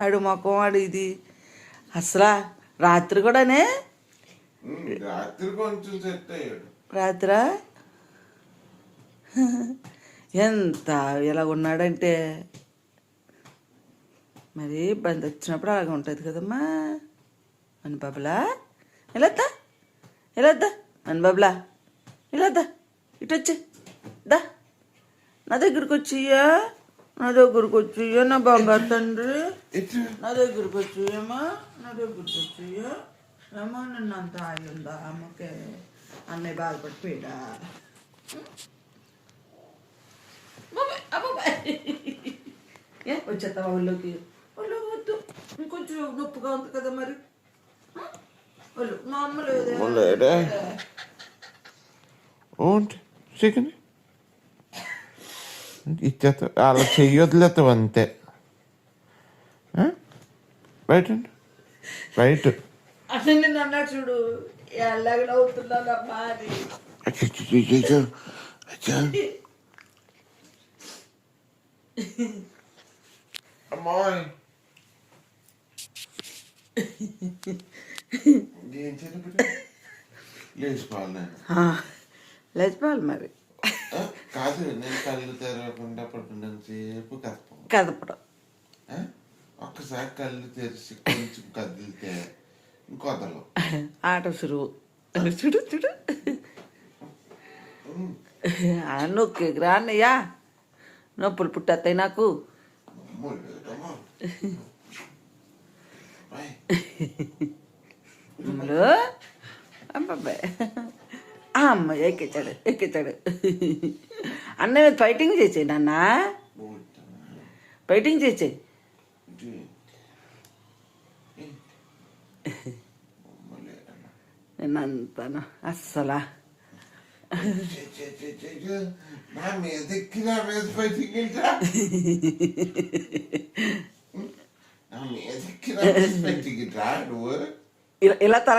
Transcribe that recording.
ఆడు మొఖం ఆడు ఇది. అసలు రాత్రి కూడానే? రాత్రి కొంచెం సెట్ అయ్యాడు. రాత్రా? ఎంత ఇలా ఉన్నాడంటే మరి బండి వచ్చినప్పుడు అలాగ ఉంటుంది కదమ్మా. అని బాబులా ఇలాద్దా ఇలాద్దా అని బాబులా ఇలాద్దా ఇటు వచ్చి దా నా దగ్గరికి వచ్చియ్యా నా దగ్గరికి వచ్చియ్యా నా బంగారు తండ్రి. నా దగ్గరికి వచ్చియ్యమ్మా. నా దగ్గరికి వచ్చియ్యా. ఏమో నిన్ను అంత ఆగిందా అమ్మకే అన్నయ్య బాధపడిపోయాడా? వచ్చేస్తావా ఒళ్ళోకి? ఒళ్ళు వద్దు. ఇంకొంచెం నొప్పిగా ఉంది కదా మరి? ఒళ్ళు మా అమ్మ లేదే. ఇచ్చేస్తా. అలా చెయ్యొద్దులేతావు అంతే? బయట ఉండు. బయట. అట్లా నేను అన్నాడు చూడు అచ్చా, అచ్చా. అమ్మాయి లేచిపోవాలి మరి. కాదు నేను కళ్ళు తెరవకుండా పడుకున్న సేపు కదపం. కదపడం? ఒక్కసారి కళ్ళు తెరిచి కొంచెం కదిలితే ఇంకొదలు. ఆట సురువు. చూడు చూడు నొక్కి రాన్నయ్యా. నొప్పులు పుట్టేస్తాయి నాకు. అబ్బాయి అమ్మ ఎక్కించాడు ఎక్కించాడు అన్న మీద ఫైటింగ్ చేసేయి నాన్న? ఫైటింగ్ చేసేయి నేను అంతాను అస్సలా ఇలా తల